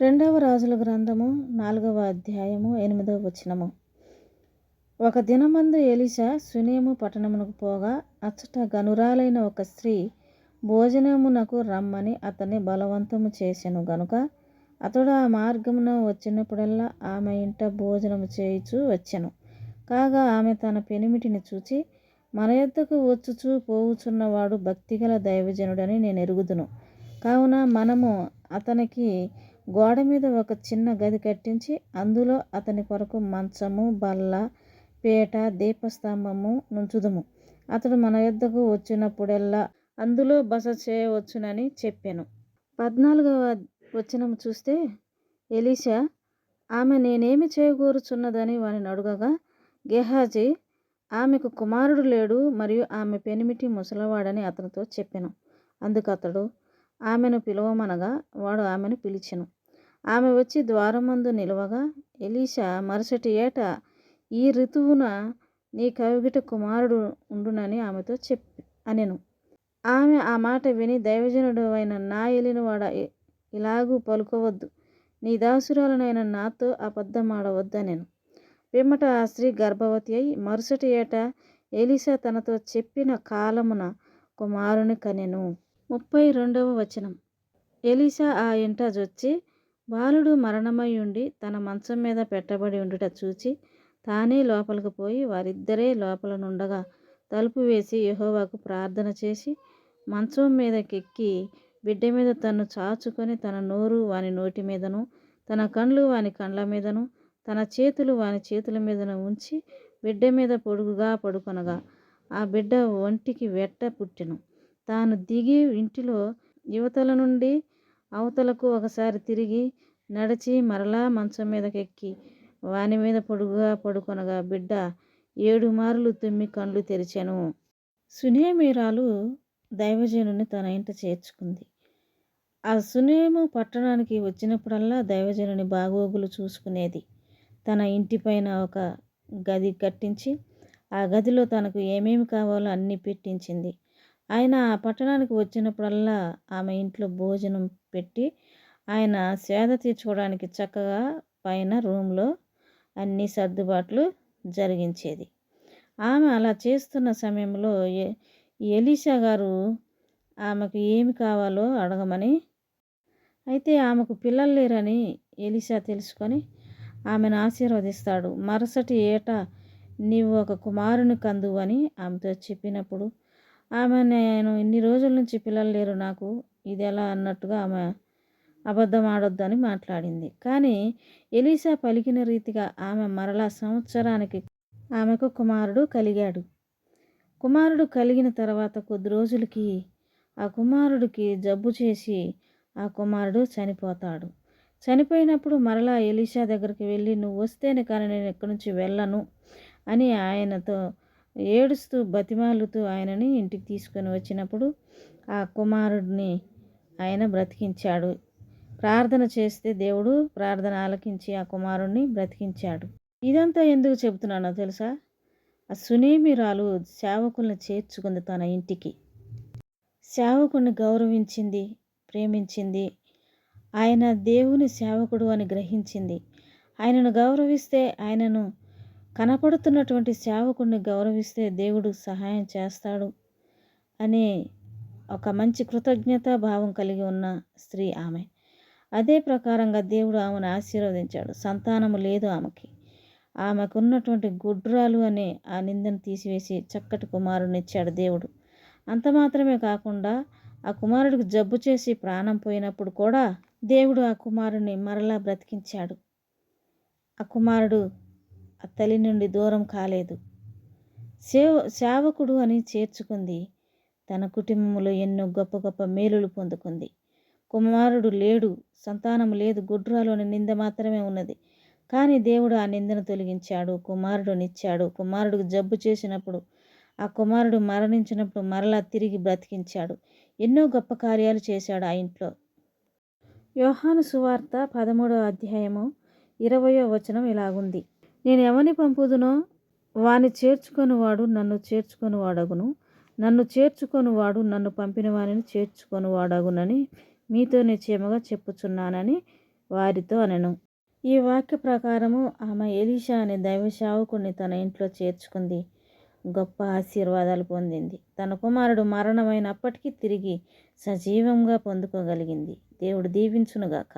రెండవ రాజుల గ్రంథము నాలుగవ అధ్యాయము ఎనిమిదవ వచనము. ఒక దినమందు ఎలిషా సునేము పట్టణమునకు పోగా అచ్చట గనురాలైన ఒక స్త్రీ భోజనమునకు రమ్మని అతన్ని బలవంతము చేసెను. గనుక అతడు ఆ మార్గమున వచ్చినప్పుడల్లా ఆమె ఇంట భోజనము చేయుచు వచ్చెను. కాగా ఆమె తన పెనిమిటిని చూచి మన యొద్దకు వచ్చుచూ పోవుచున్నవాడు భక్తిగల దైవజనుడని నేను ఎరుగుదును. కావున మనము అతనికి గోడ మీద ఒక చిన్న గది కట్టించి అందులో అతని కొరకు మంచము బల్ల పీట దీపస్తంభము నుంచుదుము. అతడు మన యొద్దకు వచ్చినప్పుడల్లా అందులో బస చేయవచ్చునని చెప్పాను. పద్నాలుగవ వచనం చూస్తే ఎలీషా ఆమె నేనేమి చేయగోరుచున్నదని వాని అడుగగా గెహాజీ ఆమెకు కుమారుడు లేడు మరియు ఆమె పెనిమిటి ముసలవాడని అతనితో చెప్పాను. అందుకు అతడు ఆమెను పిలువమనగా వాడు ఆమెను పిలిచెను. ఆమె వచ్చి ద్వారమందు నిలవగా ఎలీషా మరుసటి ఏట ఈ ఋతువున నీ కవిగిట కుమారుడు ఉండునని ఆమెతో చెప్పి అనెను. ఆమె ఆ మాట విని దైవజనుడు అయిన నా ఎలినవాడ ఇలాగూ పలుకోవద్దు. నీ దాసురాలనైన నాతో అబద్ధమాడవద్దనెను పిమ్మట ఆ స్త్రీ గర్భవతి అయి మరుసటి ఏట ఎలీసా తనతో చెప్పిన కాలమున కుమారుని కనెను. ముప్పై రెండవ వచనం. ఎలీసా ఆ ఇంట జొచ్చి బాలుడు మరణమై ఉండి తన మంచం మీద పెట్టబడి ఉండుట చూచి తానే లోపలికి పోయి వారిద్దరే లోపల నుండగా తలుపు వేసి యహోవాకు ప్రార్థన చేసి మంచం మీదకెక్కి బిడ్డ మీద తను చాచుకొని తన నోరు వాని నోటి మీదను తన కండ్లు వాని కండ్ల మీదను తన చేతులు వాని చేతుల మీదను ఉంచి బిడ్డ మీద పొడుగుగా పడుకొనగా ఆ బిడ్డ ఒంటికి వెట్ట పుట్టెను. తాను దిగి ఇంటిలో యువతల నుండి అవతలకు ఒకసారి తిరిగి నడిచి మరలా మంచం మీదకెక్కి వాని మీద పొడుగుగా పడుకొనగా బిడ్డ ఏడు మార్లు తుమ్మి కళ్ళు తెరిచెను. సునేమీరాలు దైవజనుని తన ఇంట చేర్చుకుంది. ఆ సునేము పట్టణానికి వచ్చినప్పుడల్లా దైవజనుని బాగోగులు చూసుకునేది. తన ఇంటిపైన ఒక గది కట్టించి ఆ గదిలో తనకు ఏమేమి కావాలో అన్నీ పెట్టించింది. ఆయన ఆ పట్టణానికి వచ్చినప్పుడల్లా ఆమె ఇంట్లో భోజనం పెట్టి ఆయన సేద తీర్చుకోవడానికి చక్కగా పైన రూమ్లో అన్ని సర్దుబాట్లు జరిగించేది. ఆమె అలా చేస్తున్న సమయంలో ఎలీషా గారు ఆమెకు ఏమి కావాలో అడగమని అయితే ఆమెకు పిల్లలు లేరని ఎలీషా తెలుసుకొని ఆమెను ఆశీర్వదిస్తాడు. మరుసటి ఏట నీవు ఒక కుమారుని కందువని ఆమెతో చెప్పినప్పుడు ఆమె నేను ఇన్ని రోజుల నుంచి పిల్లలు లేరు నాకు. ఇది ఎలా అన్నట్టుగా ఆమె అబద్ధం ఆడొద్దని మాట్లాడింది. కానీ ఎలీసా పలికిన రీతిగా ఆమె మరలా సంవత్సరానికి ఆమెకు కుమారుడు కలిగాడు. కుమారుడు కలిగిన తర్వాత కొద్ది రోజులకి ఆ కుమారుడికి జబ్బు చేసి ఆ కుమారుడు చనిపోతాడు. చనిపోయినప్పుడు మరలా ఎలీషా దగ్గరికి వెళ్ళి నువ్వు వస్తేనే కానీ నేను ఇక్కడి నుంచి వెళ్ళను అని ఆయనతో ఏడుస్తూ బతిమాలుతూ ఆయనని ఇంటికి తీసుకొని వచ్చినప్పుడు ఆ కుమారుడిని ఆయన బ్రతికించాడు. ప్రార్థన చేస్తే దేవుడు ప్రార్థన ఆలకించి ఆ కుమారుణ్ణి బ్రతికించాడు. ఇదంతా ఎందుకు చెబుతున్నానో తెలుసా? ఆ సునేమిరాలు సేవకుల్ని చేర్చుకుంది తన ఇంటికి. సేవకుని గౌరవించింది ప్రేమించింది. ఆయన దేవుని సేవకుడు అని గ్రహించింది. ఆయనను గౌరవిస్తే ఆయనను కనపడుతున్నటువంటి సేవకుడిని గౌరవిస్తే దేవుడు సహాయం చేస్తాడు అనే ఒక మంచి కృతజ్ఞతా భావం కలిగి ఉన్న స్త్రీ ఆమె. అదే ప్రకారంగా దేవుడు ఆమెను ఆశీర్వదించాడు. సంతానము లేదు ఆమెకి. ఆమెకున్నటువంటి గుడ్రాలు అనే ఆ నిందను తీసివేసి చక్కటి కుమారునిచ్చాడు దేవుడు. అంత మాత్రమే కాకుండా ఆ కుమారుడికి జబ్బు చేసి ప్రాణం పోయినప్పుడు కూడా దేవుడు ఆ కుమారుని మరలా బ్రతికించాడు. ఆ కుమారుడు తల్లి నుండి దూరం కాలేదు. సేవ సేవకుడు అని చేర్చుకుంది. తన కుటుంబంలో ఎన్నో గొప్ప గొప్ప మేలులు పొందుకుంది. కుమారుడు లేడు సంతానం లేదు గుడ్రాలోని నింద మాత్రమే ఉన్నది. కానీ దేవుడు ఆ నిందను తొలగించాడు కుమారుడునిచ్చాడు. కుమారుడికి జబ్బు చేసినప్పుడు ఆ కుమారుడు మరణించినప్పుడు మరలా తిరిగి బ్రతికించాడు. ఎన్నో గొప్ప కార్యాలు చేశాడు ఆ ఇంట్లో. యోహాను సువార్త పదమూడవ అధ్యాయము ఇరవయో వచనం ఇలాగుంది. నేను ఎవరిని పంపుదునో వాని చేర్చుకొనివాడు నన్ను చేర్చుకొనివాడగును నన్ను చేర్చుకొనివాడు నన్ను పంపిన చేర్చుకొని చేర్చుకొనివాడగునని మీతో నిశ్చయముగా చెప్పుచున్నానని వారితో అనెను. ఈ వాక్య ప్రకారము ఆమె ఎలీషా అనే దైవ తన ఇంట్లో చేర్చుకుంది. గొప్ప ఆశీర్వాదాలు పొందింది. తన కుమారుడు మరణమైనప్పటికీ తిరిగి సజీవంగా పొందుకోగలిగింది. దేవుడు దీవించునుగాక.